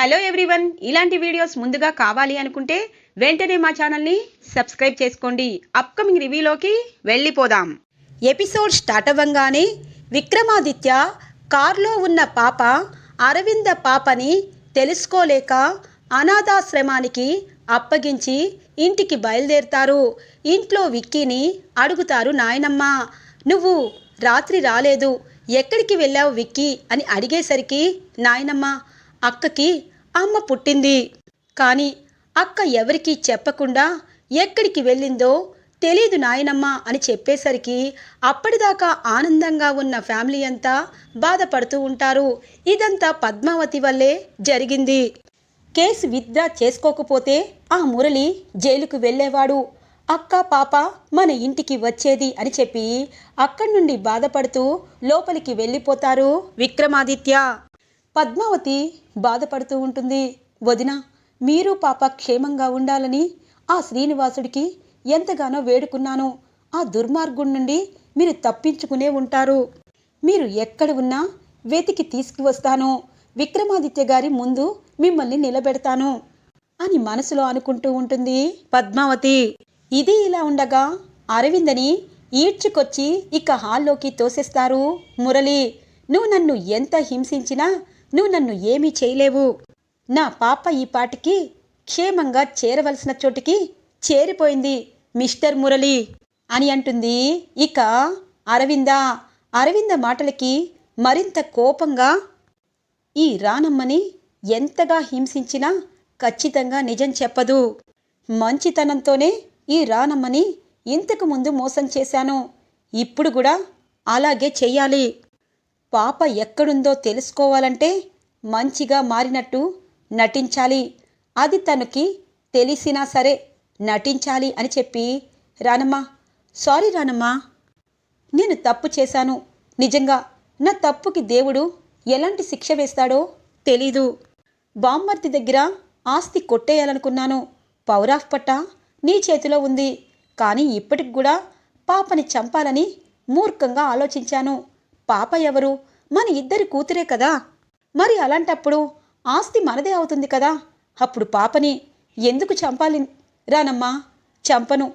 Hello everyone. ఇలాంటి videos ముందుగా కావాలి అనుకుంటే వెంటనే మా ఛానల్ని సబ్స్క్రైబ్ చేసుకోండి. అప్కమింగ్ రివ్యూలోకి వెళ్ళిపోదాం. ఎపిసోడ్ స్టార్ట్ అవ్వంగానే విక్రమాదిత్య కార్లో ఉన్న పాప అరవింద పాపని తెలుసుకోలేక అనాథాశ్రమానికి అప్పగించి ఇంటికి బయలుదేరుతారు. ఇంట్లో విక్కీని అడుగుతారు నాయనమ్మ నువ్వు రాత్రి రాలేదు. ఎక్కడికి వెళ్ళావు విక్కీ? అని అడిగేసరికి నాయనమ్మ అక్కకి అమ్మ పుట్టింది. కానీ అక్క ఎవరికీ చెప్పకుండా ఎక్కడికి వెళ్ళిందో తెలీదు నాయనమ్మ అని చెప్పేసరికి అప్పటిదాకా ఆనందంగా ఉన్న ఫ్యామిలీ అంతా బాధపడుతూ ఉంటారు. ఇదంతా పద్మావతి వల్లే జరిగింది. కేసు విత్డ్రా చేసుకోకపోతే ఆ మురళి జైలుకు వెళ్ళేవాడు. అక్క పాప మన ఇంటికి వచ్చేది అని చెప్పి అక్కడి నుండి బాధపడుతూ లోపలికి వెళ్ళిపోతారు విక్రమాదిత్య. పద్మావతి బాధపడుతూ ఉంటుంది. వదిన మీరు పాప క్షేమంగా ఉండాలని ఆ శ్రీనివాసుడికి ఎంతగానో వేడుకున్నాను. ఆ దుర్మార్గుడి నుండి మీరు తప్పించుకునే ఉంటారు. మీరు ఎక్కడ ఉన్నా వెతికి తీసుకువస్తాను. విక్రమాదిత్య గారి ముందు మిమ్మల్ని నిలబెడతాను అని మనసులో అనుకుంటూ ఉంటుంది పద్మావతి. ఇది ఇలా ఉండగా అరవిందని ఈడ్చుకొచ్చి ఇక హాల్లోకి తోసేస్తారు మురళి. నువ్వు నన్ను ఎంత హింసించినా నువ్వు నన్ను ఏమీ చేయలేవు. నా పాప ఈ పాటికి క్షేమంగా చేరవలసిన చోటికి చేరిపోయింది మిస్టర్ మురళి అని అంటుంది. ఇక అరవింద అరవింద మాటలకి మరింత కోపంగా ఈ రానమ్మని ఎంతగా హింసించినా ఖచ్చితంగా నిజం చెప్పదు. మంచితనంతోనే ఈ రానమ్మని ఇంతకు ముందు మోసం చేశాను. ఇప్పుడు కూడా అలాగే చెయ్యాలి. పాప ఎక్కడుందో తెలుసుకోవాలంటే మంచిగా మారినట్టు నటించాలి. అది తనకి తెలిసినా సరే నటించాలి అని చెప్పి రానమ్మ సారీ రానమ్మా నేను తప్పు చేశాను. నిజంగా నా తప్పుకి దేవుడు ఎలాంటి శిక్ష వేస్తాడో తెలీదు. బామ్మర్తి దగ్గర ఆస్తి కొట్టేయాలనుకున్నాను. పవర్ ఆఫ్ పట్ట నీ చేతిలో ఉంది. కానీ ఇప్పటికి కూడా పాపని చంపాలని మూర్ఖంగా ఆలోచించాను. పాప ఎవరు? మన ఇద్దరి కూతురే కదా? మరి అలాంటప్పుడు ఆస్తి మనదే అవుతుంది కదా? అప్పుడు పాపని ఎందుకు చంపాలి? రానమ్మా చంపను.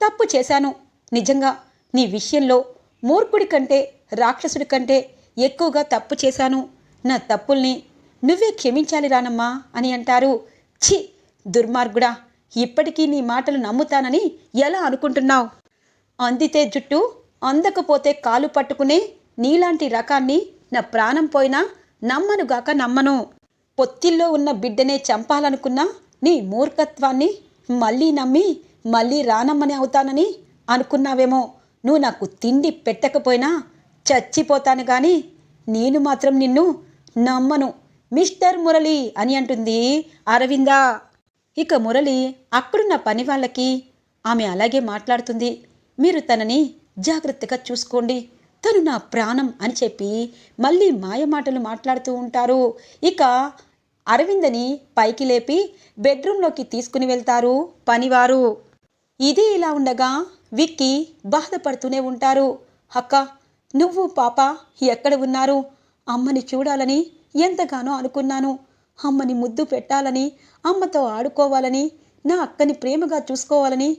తప్పు చేశాను. నిజంగా నీ విషయంలో మూర్ఖుడి కంటే రాక్షసుడి కంటే ఎక్కువగా తప్పు చేశాను. నా తప్పుల్ని నువ్వే క్షమించాలి రానమ్మా అని అంటారు. ఛీ దుర్మార్గుడా ఇప్పటికీ నీ మాటలు నమ్ముతానని ఎలా అనుకుంటున్నావు? అందితే జుట్టు అందకపోతే కాలు పట్టుకునే నీలాంటి రకాన్ని నా ప్రాణం పోయినా నమ్మనుగాక నమ్మను. పొత్తిల్లో ఉన్న బిడ్డనే చంపాలనుకున్నా నీ మూర్ఖత్వాన్ని మళ్ళీ నమ్మి మళ్ళీ రానమ్మని అవుతానని అనుకున్నావేమో. నువ్వు నాకు తిండి పెట్టకపోయినా చచ్చిపోతాను కానీ నేను మాత్రం నిన్ను నమ్మను. మిస్టర్ మురళి అని అంటుంది అరవిందా. ఇక మురళి అక్కడున్న పని వాళ్ళకి ఆమె అలాగే మాట్లాడుతుంది. మీరు తనని జాగ్రత్తగా చూసుకోండి. తను నా ప్రాణం అని చెప్పి మళ్ళీ మాయమాటలు మాట్లాడుతూ ఉంటారు. ఇక అరవిందని పైకి లేపి బెడ్రూమ్లోకి తీసుకుని వెళ్తారు పనివారు. ఇది ఇలా ఉండగా విక్కి బాధపడుతూనే ఉంటారు. అక్క నువ్వు పాప ఎక్కడ ఉన్నారు? అమ్మని చూడాలని ఎంతగానో అనుకున్నాను. అమ్మని ముద్దు పెట్టాలని అమ్మతో ఆడుకోవాలని నా అక్కని ప్రేమగా చూసుకోవాలని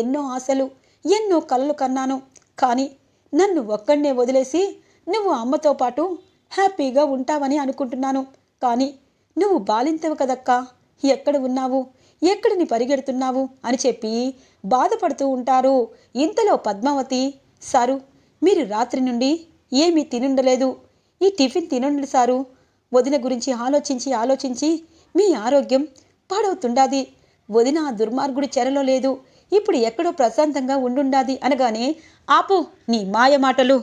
ఎన్నో ఆశలు ఎన్నో కలలు కన్నాను. కానీ నన్ను ఒక్కడనే వదిలేసి నువ్వు అమ్మతో పాటు హ్యాపీగా ఉంటావని అనుకుంటున్నాను. కానీ నువ్వు బాలింతవు కదక్కా? ఎక్కడ ఉన్నావు? ఎక్కడిని పరిగెడుతున్నావు? అని చెప్పి బాధపడుతూ ఉంటారు ఇంతలో పద్మావతి. సారు మీరు రాత్రి నుండి ఏమీ తినుండలేదు. ఈ టిఫిన్ తినండి సారు. వదిన గురించి ఆలోచించి ఆలోచించి మీ ఆరోగ్యం పాడవుతుండాది. వదిన ఆ దుర్మార్గుడి చెరలో లేదు. ఇప్పుడు ఎక్కడో ప్రశాంతంగా ఉండుండాది అనగానే ఆపు నీ మాయ మాటలు.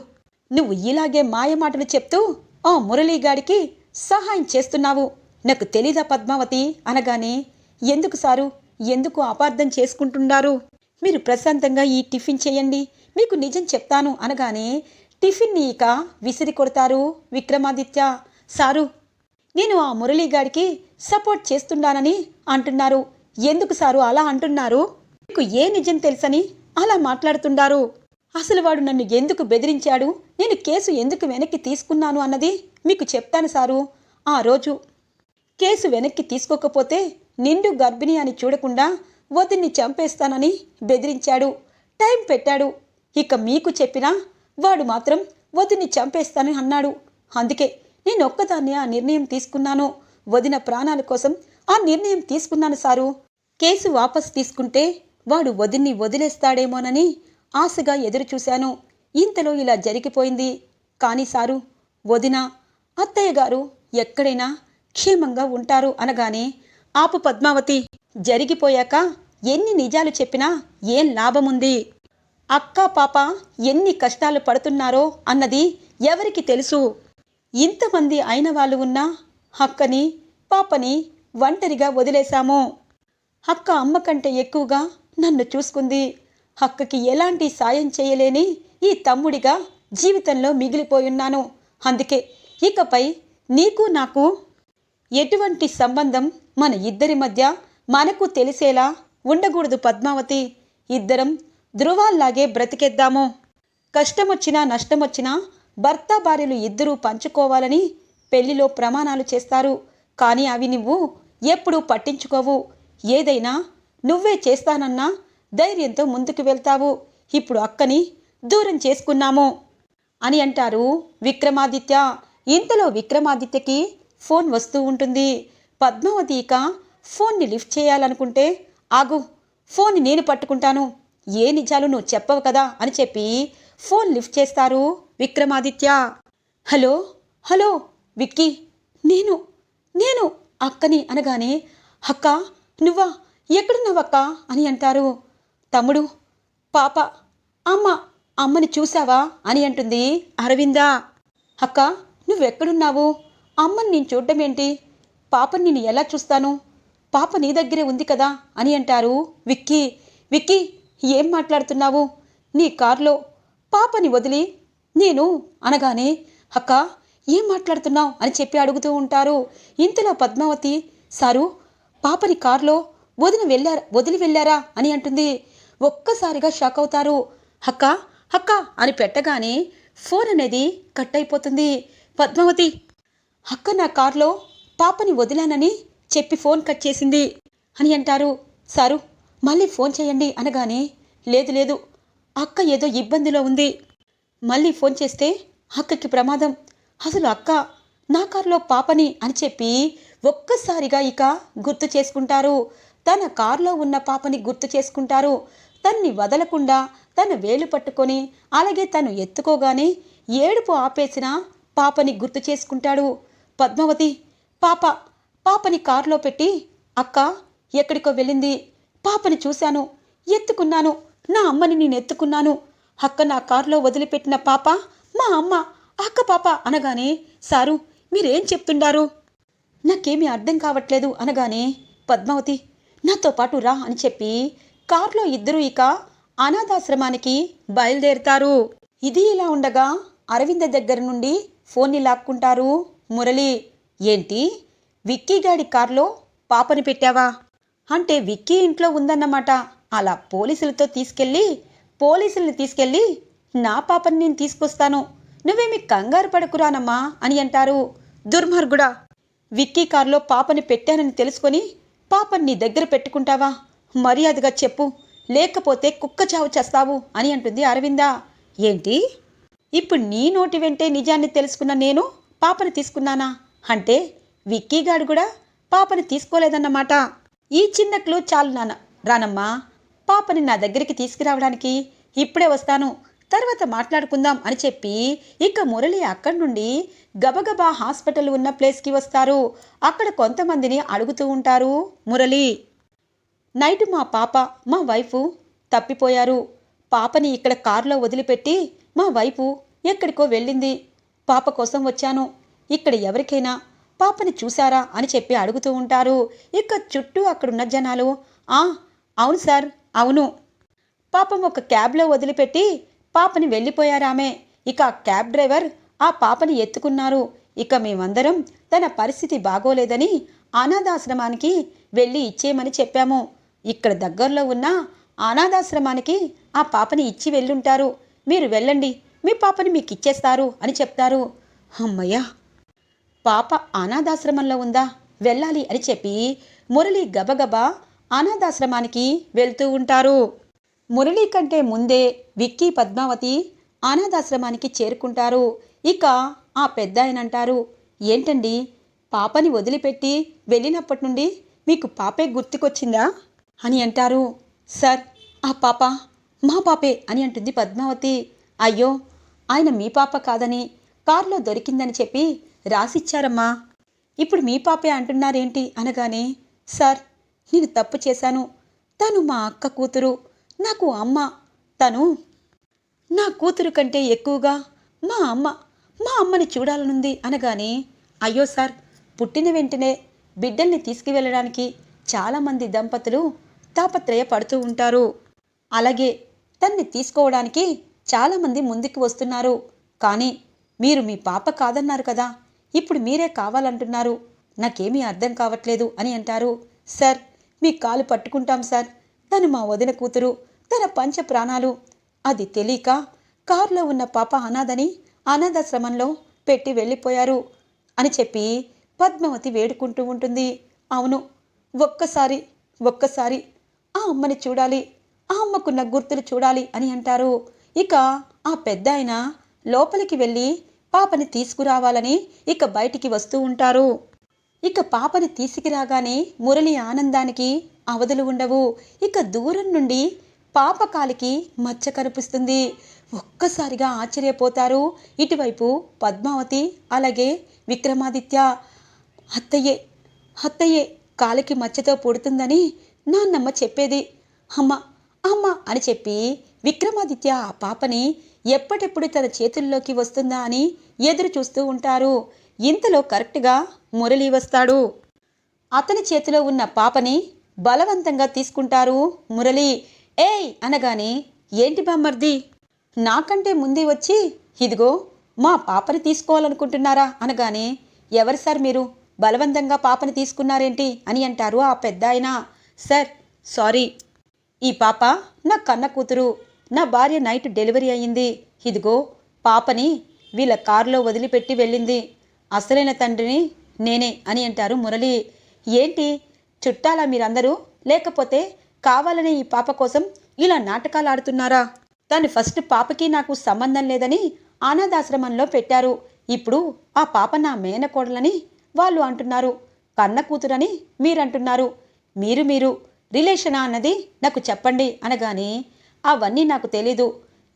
నువ్వు ఇలాగే మాయ మాటలు చెప్తూ ఆ మురళీగాడికి సహాయం చేస్తున్నావు. నాకు తెలీదా పద్మావతి? అనగానే ఎందుకు సారు? ఎందుకు అపార్థం చేసుకుంటున్నారు? మీరు ప్రశాంతంగా ఈ టిఫిన్ చేయండి. మీకు నిజం చెప్తాను. అనగానే టిఫిన్ని ఇక విసిరి కొడతారు విక్రమాదిత్య. సారు నేను ఆ మురళీగాడికి సపోర్ట్ చేస్తున్నానని అంటున్నారు. ఎందుకు సారు అలా అంటున్నారు? మీకు ఏ నిజం తెలుసని అలా మాట్లాడుతున్నారు అసలు వాడు నన్ను ఎందుకు బెదిరించాడు? నేను కేసు ఎందుకు వెనక్కి తీసుకున్నాను అన్నది మీకు చెప్తాను సారు. ఆ రోజు కేసు వెనక్కి తీసుకోకపోతే నిండు గర్భిణి అని చూడకుండా వదిన్ని చంపేస్తానని బెదిరించాడు. టైం పెట్టాడు. ఇక మీకు చెప్పినా వాడు మాత్రం వదిన్ని చంపేస్తానని అన్నాడు. అందుకే నేను ఒక్కదాన్ని ఆ నిర్ణయం తీసుకున్నాను. వదిన ప్రాణాల కోసం ఆ నిర్ణయం తీసుకున్నాను సారు. కేసు వాపస్ తీసుకుంటే వాడు వదిన్ని వదిలేస్తాడేమోనని ఆశగా ఎదురుచూశాను. ఇంతలో ఇలా జరిగిపోయింది. కానీ సారు వదిన అత్తయ్య గారు ఎక్కడైనా క్షేమంగా ఉంటారు అనగానే ఆపు పద్మావతి జరిగిపోయాక ఎన్ని నిజాలు చెప్పినా ఏం లాభముంది? అక్క పాప ఎన్ని కష్టాలు పడుతున్నారో అన్నది ఎవరికి తెలుసు? ఇంతమంది అయిన వాళ్ళు ఉన్నా అక్కని పాపని ఒంటరిగా వదిలేశాము. అక్క అమ్మ కంటే ఎక్కువగా నన్ను చూసుకుంది. అక్కకి ఎలాంటి సాయం చేయలేని ఈ తమ్ముడిగా జీవితంలో మిగిలిపోయున్నాను. అందుకే ఇకపై నీకు నాకు ఎటువంటి సంబంధం మన ఇద్దరి మధ్య మనకు తెలిసేలా ఉండకూడదు పద్మావతి. ఇద్దరం ధృవాల్లాగే బ్రతికేద్దాము. కష్టమొచ్చినా నష్టమొచ్చినా భర్త భార్యలు ఇద్దరూ పంచుకోవాలని పెళ్ళిలో ప్రమాణాలు చేస్తారు. కానీ అవి నువ్వు ఎప్పుడూ పట్టించుకోవు. ఏదైనా నువ్వే చేస్తానన్నా ధైర్యంతో ముందుకు వెళ్తావు. ఇప్పుడు అక్కని దూరం చేసుకున్నాము అని అంటారు విక్రమాదిత్య. ఇంతలో విక్రమాదిత్యకి ఫోన్ వస్తూ ఉంటుంది. పద్మావతి ఇక ఫోన్ని లిఫ్ట్ చేయాలనుకుంటే ఆగు ఫోన్ని నేను పట్టుకుంటాను. ఏ నిజాలు నువ్వు చెప్పవు కదా అని చెప్పి ఫోన్ లిఫ్ట్ చేస్తారు విక్రమాదిత్య. హలో హలో విక్కీ నేను నేను అక్కని అనగానే అక్క నువ్వా ఎక్కడున్నావక్క అని అంటారు. తమ్ముడు పాప అమ్మ అమ్మని చూసావా అని అంటుంది అరవిందా. అక్క నువ్వెక్కడున్నావు? అమ్మని నేను చూడడం ఏంటి? పాపని నేను ఎలా చూస్తాను? పాప నీ దగ్గరే ఉంది కదా అని అంటారు విక్కీ. విక్కీ ఏం మాట్లాడుతున్నావు? నీ కారులో పాపని వదిలి నేను అనగానే అక్క ఏం మాట్లాడుతున్నావు అని చెప్పి అడుగుతూ ఉంటారు. ఇంతలో పద్మావతి సారు పాపని కారులో వదిలి వెళ్ళారా? వదిలి వెళ్ళారా? అని అంటుంది. ఒక్కసారిగా షాక్ అవుతారు. అక్క అక్క అని పెట్టగానే ఫోన్ అనేది కట్ అయిపోతుంది. పద్మావతి అక్క నా కారులో పాపని వదిలానని చెప్పి ఫోన్ కట్ చేసింది అని అంటారు. సారు మళ్ళీ ఫోన్ చేయండి అనగానే లేదు లేదు అక్క ఏదో ఇబ్బందిలో ఉంది. మళ్ళీ ఫోన్ చేస్తే అక్కకి ప్రమాదం. అసలు అక్క నా కారులో పాపని అని చెప్పి ఒక్కసారిగా ఇక గుర్తు చేసుకుంటారు. తన కారులో ఉన్న పాపని గుర్తు చేసుకుంటారు. తన్ని వదలకుండా తన వేలు పట్టుకొని అలాగే తను ఎత్తుకోగానే ఏడుపు ఆపేసిన పాపని గుర్తు చేసుకుంటాడు. పద్మావతి పాప పాపని కారులో పెట్టి అక్క ఎక్కడికో వెళ్ళింది. పాపని చూశాను ఎత్తుకున్నాను. నా అమ్మని నేను ఎత్తుకున్నాను. అక్క నా కారులో వదిలిపెట్టిన పాప మా అమ్మ అక్క పాప అనగానే సారు మీరేం చెప్తుండారు? నాకేమీ అర్థం కావట్లేదు అనగానే పద్మావతి నాతో పాటు రా అని చెప్పి కారులో ఇద్దరు ఇక అనాథాశ్రమానికి బయలుదేరుతారు. ఇది ఇలా ఉండగా అరవింద దగ్గర నుండి ఫోన్ని లాక్కుంటారు మురళి. ఏంటి? విక్కీ గాడి కారులో పాపని పెట్టావా? అంటే విక్కీ ఇంట్లో ఉందన్నమాట. అలా పోలీసులతో తీసుకెళ్ళి పోలీసుల్ని తీసుకెళ్ళి నా పాపని నేను తీసుకొస్తాను. నువ్వేమి కంగారు పడకురానమ్మా అని అంటారు దుర్మార్గుడా. విక్కీ కారులో పాపని పెట్టానని తెలుసుకొని పాపం నీ దగ్గర పెట్టుకుంటావా? మర్యాదగా చెప్పు. లేకపోతే కుక్క చావు చేస్తావు అని అంటుంది అరవింద. ఏంటి? ఇప్పుడు నీ నోటి వెంటే నిజాన్ని తెలుసుకున్న నేను పాపని తీసుకున్నానా? అంటే విక్కీగాడు కూడా పాపని తీసుకోలేదన్నమాట. ఈ చిన్న క్లూ చాలు నాన్న. రానమ్మా పాపని నా దగ్గరికి తీసుకురావడానికి ఇప్పుడే వస్తాను. తర్వాత మాట్లాడుకుందాం అని చెప్పి ఇక మురళి అక్కడి నుండి గబగబా హాస్పిటల్ ఉన్న ప్లేస్కి వస్తారు. అక్కడ కొంతమందిని అడుగుతూ ఉంటారు. మురళి నైట్ మా పాప మా వైఫ్ తప్పిపోయారు. పాపని ఇక్కడ కారులో వదిలిపెట్టి మా వైపు ఎక్కడికో వెళ్ళింది. పాప కోసం వచ్చాను. ఇక్కడ ఎవరికైనా పాపని చూసారా అని చెప్పి అడుగుతూ ఉంటారు. ఇక చుట్టూ అక్కడున్న జనాలు ఆ అవును సార్ అవును. పాపం ఒక క్యాబ్లో వదిలిపెట్టి పాపని వెళ్ళిపోయారామే. ఇక క్యాబ్ డ్రైవర్ ఆ పాపని ఎత్తుకున్నారు. ఇక మేమందరం తన పరిస్థితి బాగోలేదని అనాథాశ్రమానికి వెళ్ళి ఇచ్చేయమని చెప్పాము. ఇక్కడ దగ్గరలో ఉన్న అనాథాశ్రమానికి ఆ పాపని ఇచ్చి వెళ్ళుంటారు. మీరు వెళ్ళండి మీ పాపని మీకు ఇచ్చేస్తారు అని చెప్తారు. అమ్మయ్యా! పాప అనాథాశ్రమంలో ఉందా? వెళ్ళాలి అని చెప్పి మురళి గబగబా అనాథాశ్రమానికి వెళ్తూ ఉంటారు. మురళి కంటే ముందే విక్కీ పద్మావతి అనాథాశ్రమానికి చేరుకుంటారు. ఇక ఆ పెద్ద ఆయనంటారు ఏంటండి పాపని వదిలిపెట్టి వెళ్ళినప్పటి నుండి మీకు పాపే గుర్తుకొచ్చిందా? అని అంటారు. సార్ ఆ పాప మా పాపే అని అంటుంది పద్మావతి. అయ్యో ఆయన మీ పాప కాదని కారులో దొరికిందని చెప్పి రాసిచ్చారమ్మా. ఇప్పుడు మీ పాపే అంటున్నారేంటి? అనగానే సార్ నేను తప్పు చేశాను. తను మా అక్క కూతురు. నాకు అమ్మ. తను నా కూతురు కంటే ఎక్కువగా మా అమ్మ మా అమ్మని చూడాలనుంది అనగానే అయ్యో సార్ పుట్టిన వెంటనే బిడ్డల్ని తీసుకువెళ్ళడానికి చాలామంది దంపతులు తాపత్రయపడుతూ ఉంటారు. అలాగే తన్ని తీసుకోవడానికి చాలామంది ముందుకు వస్తున్నారు. కానీ మీరు మీ పాప కాదన్నారు కదా ఇప్పుడు మీరే కావాలంటున్నారు. నాకేమీ అర్థం కావట్లేదు అని అంటారు. సార్ మీ కాలు పట్టుకుంటాం సార్. తను మా వదిన కూతురు తన పంచ ప్రాణాలు అది తెలియక కారులో ఉన్న పాప అనాథని అనాథాశ్రమంలో పెట్టి వెళ్ళిపోయారు అని చెప్పి పద్మావతి వేడుకుంటూ ఉంటుంది. అవును ఒక్కసారి ఒక్కసారి ఆ అమ్మని చూడాలి ఆ అమ్మకున్న గుర్తులు చూడాలి అని అంటారు. ఇక ఆ పెద్ద ఆయన లోపలికి వెళ్ళి పాపని తీసుకురావాలని ఇక బయటికి వస్తూ ఉంటారు. ఇక పాపని తీసుకురాగానే మురళి ఆనందానికి అవధులు ఉండవు. ఇక దూరం నుండి పాప కాలికి మచ్చ కనిపిస్తుంది. ఒక్కసారిగా ఆశ్చర్యపోతారు. ఇటువైపు పద్మావతి అలాగే విక్రమాదిత్య. అత్తయ్యే అత్తయ్యే కాలికి మచ్చతో పుడుతుందని నాన్నమ్మ చెప్పేది. అమ్మ అమ్మ అని చెప్పి విక్రమాదిత్య ఆ పాపని ఎప్పటెప్పుడు తన చేతుల్లోకి వస్తుందా అని ఎదురు చూస్తూ ఉంటారు. ఇంతలో కరెక్ట్గా మురళి వస్తాడు. అతని చేతిలో ఉన్న పాపని బలవంతంగా తీసుకుంటారు మురళి. ఏయ్ అనగానే ఏంటి బామ్మర్ది? నాకంటే ముందే వచ్చి ఇదిగో మా పాపని తీసుకోవాలనుకుంటున్నారా అనగానే ఎవరు సార్ మీరు? బలవంతంగా పాపని తీసుకున్నారేంటి అని అంటారు ఆ పెద్ద ఆయన. Sir sorry. ఈ పాప నా కన్న కూతురు. నా భార్య నైట్ డెలివరీ అయ్యింది ఇదిగో పాపని వీళ్ళ కారులో వదిలిపెట్టి వెళ్ళింది. అసలైన తండ్రిని నేనే అని అంటారు మురళి. ఏంటి? చుట్టాలా మీరందరూ? లేకపోతే కావాలనే ఈ పాప కోసం ఇలా నాటకాలు ఆడుతున్నారా? దాని ఫస్ట్ పాపకి నాకు సంబంధం లేదని అనాథాశ్రమంలో పెట్టారు. ఇప్పుడు ఆ పాప నా మేనకోడలని వాళ్ళు అంటున్నారు. కన్న కూతురని మీరంటున్నారు. మీరు మీరు రిలేషనా అన్నది నాకు చెప్పండి అనగానే అవన్నీ నాకు తెలీదు.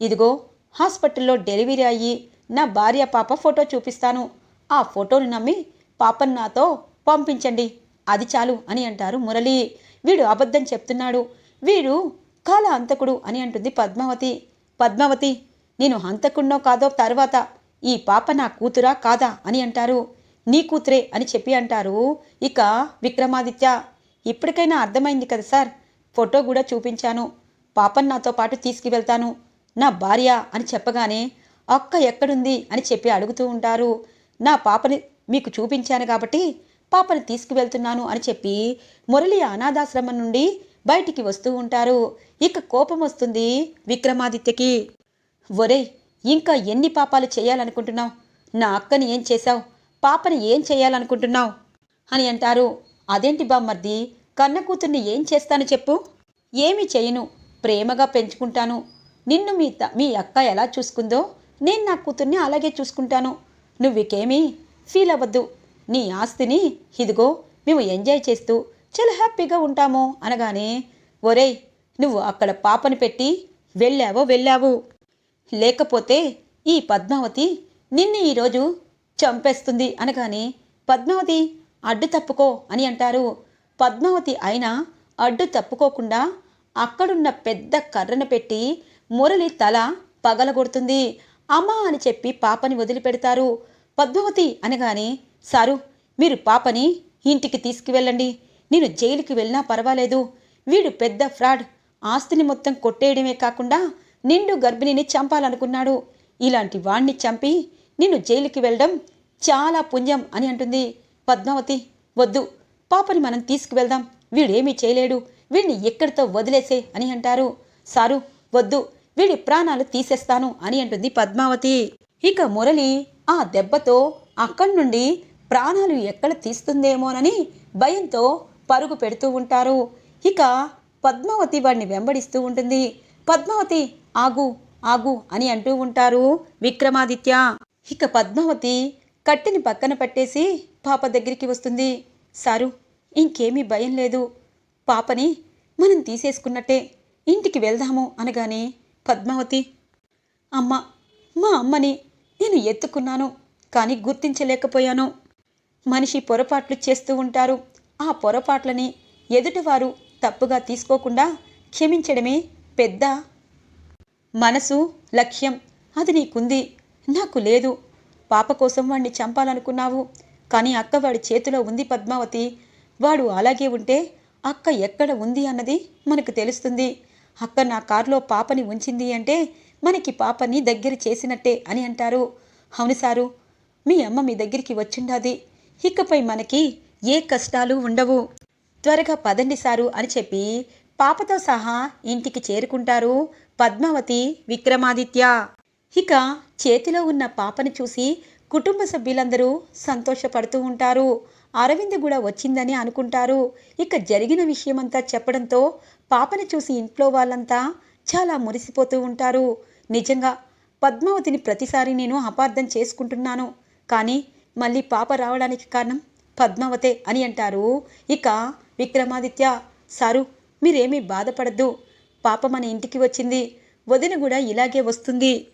ఇదిగో హాస్పిటల్లో డెలివరీ అయ్యి నా భార్య పాప ఫోటో చూపిస్తాను. ఆ ఫోటోను నమ్మి పాపను నాతో పంపించండి. అది చాలు అని అంటారు మురళి. వీడు అబద్ధం చెప్తున్నాడు. వీడు కాల హంతకుడు అని అంటుంది పద్మావతి. పద్మావతి నేను హంతకుడినో కాదో తర్వాత ఈ పాప నా కూతురా కాదా అని అంటారు. నీ కూతురే అని చెప్పి అంటారు. ఇక విక్రమాదిత్య ఇప్పటికైనా అర్థమైంది కదా సార్ ఫోటో కూడా చూపించాను. పాపను నాతో పాటు తీసుకువెళ్తాను. నా భార్య అని చెప్పగానే అక్క ఎక్కడుంది అని చెప్పి అడుగుతూ ఉంటారు. నా పాపని మీకు చూపించాను కాబట్టి పాపని తీసుకువెళ్తున్నాను అని చెప్పి మురళి అనాథాశ్రమం నుండి బయటికి వస్తూ ఉంటారు. ఇక కోపం వస్తుంది విక్రమాదిత్యకి. ఒరేయ్ ఇంకా ఎన్ని పాపాలు చేయాలనుకుంటున్నావు? నా అక్కని ఏం చేశావు? పాపని ఏం చేయాలనుకుంటున్నావు? అని అంటారు. అదేంటి బామ్మర్ది? కన్న కూతుర్ని ఏం చేస్తాను చెప్పు? ఏమీ చేయను. ప్రేమగా పెంచుకుంటాను. నిన్ను మీ త మీ అక్క ఎలా చూసుకుందో నేను నా కూతుర్ని అలాగే చూసుకుంటాను. నువ్వికేమీ ఫీల్ అవ్వద్దు నీ ఆస్తిని ఇదిగో మేము ఎంజాయ్ చేస్తూ చాలా హ్యాపీగా ఉంటాము అనగానే ఒరేయ్ నువ్వు అక్కడ పాపని పెట్టి వెళ్ళావో వెళ్ళావు. లేకపోతే ఈ పద్మావతి నిన్ను ఈరోజు చంపేస్తుంది అనగానే పద్మావతి అడ్డు తప్పుకో అని అంటారు. పద్మావతి అయినా అడ్డు తప్పుకోకుండా అక్కడున్న పెద్ద కర్రను పెట్టి మురళి తల పగలగొడుతుంది. అమ్మా అని చెప్పి పాపని వదిలిపెడతారు. పద్మావతి అనగానే సారు మీరు పాపని ఇంటికి తీసుకువెళ్ళండి. నేను జైలుకి వెళ్ళినా పర్వాలేదు. వీడు పెద్ద ఫ్రాడ్. ఆస్తిని మొత్తం కొట్టేయడమే కాకుండా నిండు గర్భిణిని చంపాలనుకున్నాడు. ఇలాంటి వాణ్ణి చంపి నిన్ను జైలుకి వెళ్ళడం చాలా పుణ్యం అని అంటుంది. పద్మావతి వద్దు. పాపని మనం తీసుకువెళ్దాం. వీడేమీ చేయలేడు. వీడిని ఎక్కడితో వదిలేసే అని అంటారు. సారు వద్దు. వీడి ప్రాణాలు తీసేస్తాను అని అంటుంది పద్మావతి. ఇక మురళి ఆ దెబ్బతో అక్కడి నుండి ప్రాణాలు ఎక్కడ తీస్తుందేమోనని భయంతో పరుగు పెడుతూ ఉంటారు. ఇక పద్మావతి వాడిని వెంబడిస్తూ ఉంటుంది. పద్మావతి ఆగు ఆగు అని అంటూ ఉంటారు విక్రమాదిత్య. ఇక పద్మావతి కట్టెని పక్కన పట్టేసి పాప దగ్గరికి వస్తుంది. సారు ఇంకేమీ భయం లేదు. పాపని మనం తీసేసుకున్నట్టే ఇంటికి వెళ్దాము అనగానే పద్మావతి అమ్మ మా అమ్మని నేను ఎత్తుకున్నాను. కానీ గుర్తించలేకపోయాను. మనిషి పొరపాట్లు చేస్తూ ఉంటారు. ఆ పొరపాట్లని ఎదుటివారు తప్పుగా తీసుకోకుండా క్షమించడమే పెద్ద మనసు లక్ష్యం. అది నీకుంది. నాకు లేదు. పాప కోసం వాడిని చంపాలనుకున్నావు. కానీ అక్క వాడి చేతిలో ఉంది పద్మావతి. వాడు అలాగే ఉంటే అక్క ఎక్కడ ఉంది అన్నది మనకు తెలుస్తుంది. అక్క నా కారులో పాపని ఉంచింది అంటే మనకి పాపని దగ్గర చేసినట్టే అని అంటారు. అవును సారు మీ అమ్మ మీ దగ్గరికి వచ్చిండాది. ఇకపై మనకి ఏ కష్టాలు ఉండవు. త్వరగా పదండి సారు అని చెప్పి పాపతో సహా ఇంటికి చేరుకుంటారు పద్మావతి విక్రమాదిత్య. ఇక చేతిలో ఉన్న పాపని చూసి కుటుంబ సభ్యులందరూ సంతోషపడుతూ ఉంటారు. అరవింద్ కూడా వచ్చిందని అనుకుంటారు. ఇక జరిగిన విషయమంతా చెప్పడంతో పాపని చూసి ఇంట్లో వాళ్ళంతా చాలా మురిసిపోతూ ఉంటారు. నిజంగా పద్మావతిని ప్రతిసారి నేను అపార్థం చేసుకుంటున్నాను. కానీ మళ్ళీ పాప రావడానికి కారణం పద్మావతే అని అంటారు. ఇక విక్రమాదిత్య సారు మీరేమీ బాధపడద్దు. పాప మన ఇంటికి వచ్చింది. వదిన కూడా ఇలాగే వస్తుంది.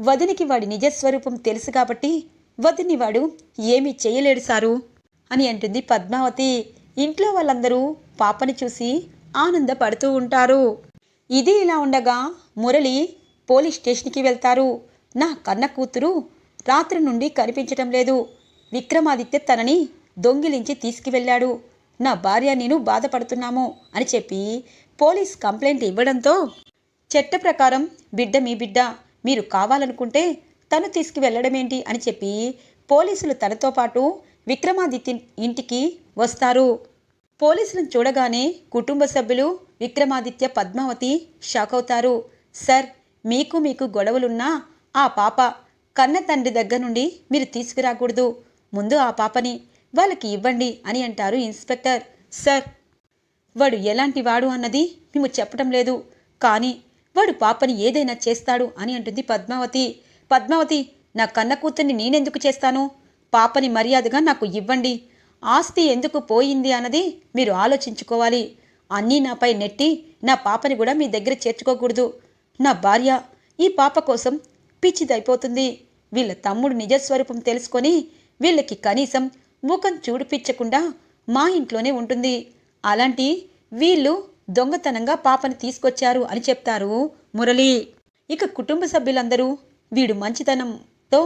వదినికి వాడి నిజస్వరూపం తెలుసు కాబట్టి వదిని వాడు ఏమీ చేయలేడు సారు అని అంటుంది పద్మావతి. ఇంట్లో వాళ్ళందరూ పాపని చూసి ఆనందపడుతూ ఉంటారు. ఇది ఇలా ఉండగా మురళి పోలీస్ స్టేషన్కి వెళ్తారు. నా కన్న కూతురు రాత్రి నుండి కనిపించటం లేదు. విక్రమాదిత్య తనని దొంగిలించి తీసుకువెళ్ళాడు. నా భార్య నేను బాధపడుతున్నాము అని చెప్పి పోలీస్ కంప్లైంట్ ఇవ్వడంతో చట్ట ప్రకారం బిడ్డ మీ బిడ్డ మీరు కావాలనుకుంటే తను తీసుకువెళ్ళడమేంటి అని చెప్పి పోలీసులు తనతో పాటు విక్రమాదిత్య ఇంటికి వస్తారు. పోలీసులను చూడగానే కుటుంబ సభ్యులు విక్రమాదిత్య పద్మావతి షాక్ అవుతారు సార్ మీకు మీకు గొడవలున్నా ఆ పాప కన్న తండ్రి దగ్గర నుండి మీరు తీసుకురాకూడదు. ముందు ఆ పాపని వాళ్ళకి ఇవ్వండి అని అంటారు ఇన్స్పెక్టర్. సార్ వాడు ఎలాంటి వాడు అన్నది మేము చెప్పటం లేదు. కానీ వాడు పాపని ఏదైనా చేస్తాడు అని అంటుంది పద్మావతి. పద్మావతి నా కన్న కూతుర్ని నేనెందుకు చేస్తాను? పాపని మర్యాదగా నాకు ఇవ్వండి. ఆస్తి ఎందుకు పోయింది అన్నది మీరు ఆలోచించుకోవాలి. అన్నీ నాపై నెట్టి నా పాపని కూడా మీ దగ్గర చేర్చుకోకూడదు. నా భార్య ఈ పాప కోసం పిచ్చిదైపోతుంది. వీళ్ళ తమ్ముడు నిజస్వరూపం తెలుసుకొని వీళ్ళకి కనీసం ముఖం చూడిపించకుండా మా ఇంట్లోనే ఉంటుంది. అలాంటి వీళ్ళు దొంగతనంగా పాపని తీసుకొచ్చారు అని చెప్తారు మురళి. ఇక కుటుంబ సభ్యులందరూ వీడు మంచితనంతో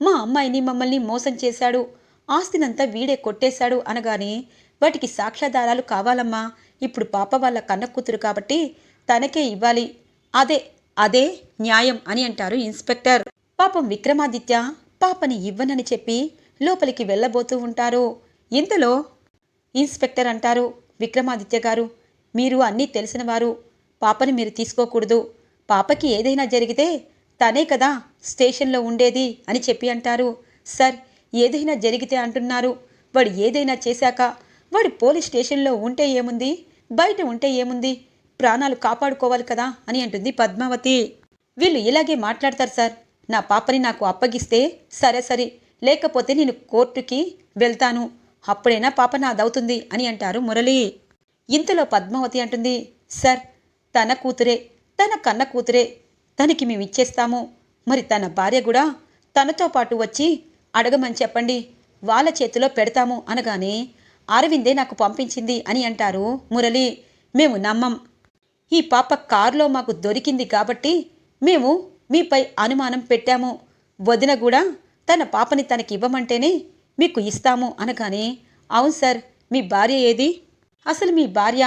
మా అమ్మాయిని మమ్మల్ని మోసం చేశాడు. ఆస్తినంతా వీడే కొట్టేశాడు అనగానే వాటికి సాక్ష్యాధారాలు కావాలమ్మా. ఇప్పుడు పాప వాళ్ళ కన్న కూతురు కాబట్టి తనకే ఇవ్వాలి. అదే అదే న్యాయం అని అంటారు ఇన్స్పెక్టర్. పాపం విక్రమాదిత్య పాపని ఇవ్వనని చెప్పి లోపలికి వెళ్ళబోతూ ఉంటారు. ఇంతలో ఇన్స్పెక్టర్ అంటారు విక్రమాదిత్య గారు మీరు అన్నీ తెలిసినవారు పాపని మీరు తీసుకోకూడదు. పాపకి ఏదైనా జరిగితే తనే కదా స్టేషన్లో ఉండేది అని చెప్పి అంటారు. సార్ ఏదైనా జరిగితే అంటున్నారు. వాడు ఏదైనా చేశాక వాడు పోలీస్ స్టేషన్లో ఉంటే ఏముంది? బయట ఉంటే ఏముంది? ప్రాణాలు కాపాడుకోవాలి కదా అని అంటుంది పద్మావతి. వీళ్ళు ఇలాగే మాట్లాడతారు సార్. నా పాపని నాకు అప్పగిస్తే సరే సరే లేకపోతే నేను కోర్టుకి వెళ్తాను. అప్పుడైనా పాప నాదవుతుంది అని అంటారు మురళి. ఇంతలో పద్మావతి అంటుంది సార్ తన కూతురే తన కన్న కూతురే తనకి మేము ఇచ్చేస్తాము. మరి తన భార్య కూడా తనతో పాటు వచ్చి అడగమని చెప్పండి వాళ్ళ చేతిలో పెడతాము అనగానే అరవిందే నాకు పంపించింది అని అంటారు మురళి. మేము నమ్మం ఈ పాప కారులో మాకు దొరికింది కాబట్టి మేము మీపై అనుమానం పెట్టాము. వదిన కూడా తన పాపని తనకి ఇవ్వమంటేనే మీకు ఇస్తాము అనగానే అవును సార్ మీ భార్య ఏది? అసలు మీ భార్య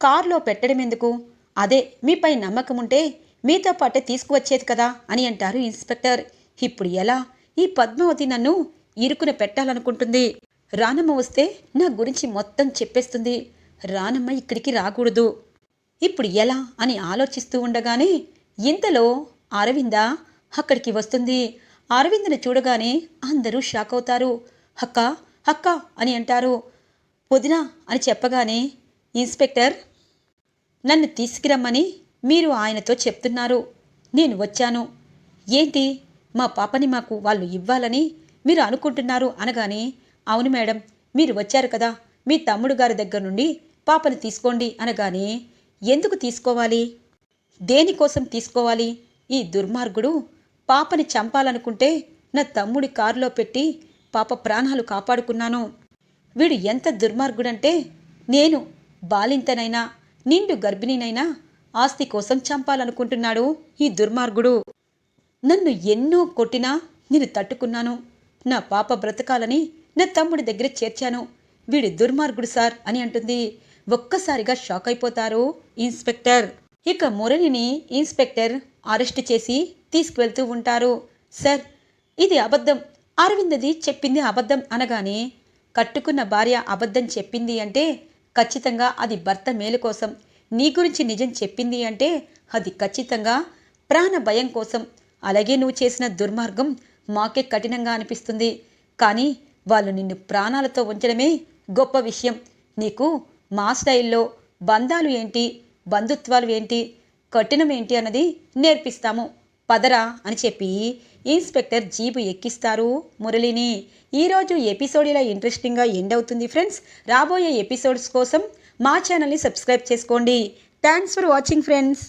కారులో పెట్టడం ఎందుకు? అదే మీపై నమ్మకం ఉంటే మీతో పాటే తీసుకువచ్చేది కదా అని అంటారు ఇన్స్పెక్టర్. ఇప్పుడు ఎలా? ఈ పద్మావతి నన్ను ఇరుకున పెట్టాలనుకుంటుంది. రానమ్మ వస్తే నా గురించి మొత్తం చెప్పేస్తుంది. రానమ్మ ఇక్కడికి రాకూడదు. ఇప్పుడు ఎలా అని ఆలోచిస్తూ ఉండగానే ఇంతలో అరవింద అక్కడికి వస్తుంది. అరవిందని చూడగానే అందరూ షాక్ అవుతారు. హక్క హక్క అని అంటారు. పుదీనా అని చెప్పగానే ఇన్స్పెక్టర్ నన్ను తీసుకురమ్మని మీరు ఆయనతో చెప్తున్నారు. నేను వచ్చాను. ఏంటి? మా పాపని మాకు వాళ్ళు ఇవ్వాలని మీరు అనుకుంటున్నారు అనగానే అవును మేడం మీరు వచ్చారు కదా. మీ తమ్ముడు గారి దగ్గర నుండి పాపని తీసుకోండి అనగానే ఎందుకు తీసుకోవాలి? దేనికోసం తీసుకోవాలి? ఈ దుర్మార్గుడు పాపని చంపాలనుకుంటే నా తమ్ముడి కారులో పెట్టి పాప ప్రాణాలు కాపాడుకున్నాను. వీడు ఎంత దుర్మార్గుడంటే నేను బాలింతనైనా నిండు గర్భిణినైనా ఆస్తి కోసం చంపాలనుకుంటున్నాడు ఈ దుర్మార్గుడు. నన్ను ఎన్నో కొట్టినా నేను తట్టుకున్నాను. నా పాప బ్రతకాలని నా తమ్ముడి దగ్గర చేర్చాను. వీడు దుర్మార్గుడు సార్ అని అంటుంది. ఒక్కసారిగా షాక్ అయిపోతారు ఇన్స్పెక్టర్. ఇక మురళిని ఇన్స్పెక్టర్ అరెస్ట్ చేసి తీసుకువెళ్తూ ఉంటారు. సార్ ఇది అబద్ధం. అరవిందది చెప్పింది అబద్ధం అనగానే కట్టుకున్న భార్య అబద్ధం చెప్పింది అంటే ఖచ్చితంగా అది భర్త మేలు కోసం. నీ గురించి నిజం చెప్పింది అంటే అది ఖచ్చితంగా ప్రాణ భయం కోసం. అలాగే నువ్వు చేసిన దుర్మార్గం మాకే కఠినంగా అనిపిస్తుంది. కానీ వాళ్ళు నిన్ను ప్రాణాలతో ఉంచడమే గొప్ప విషయం. నీకు మా స్టైల్లో బంధాలు ఏంటి? బంధుత్వాలు ఏంటి? కఠినం ఏంటి? అన్నది నేర్పిస్తాము. పదరా అని చెప్పి ఇన్స్పెక్టర్ జీపు ఎక్కిస్తారు మురళిని. ఈరోజు ఎపిసోడ్ ఇలా ఇంట్రెస్టింగ్గా ఎండ్ అవుతుంది ఫ్రెండ్స్. రాబోయే ఎపిసోడ్స్ కోసం మా ఛానల్ని సబ్స్క్రైబ్ చేసుకోండి. Thanks for watching friends.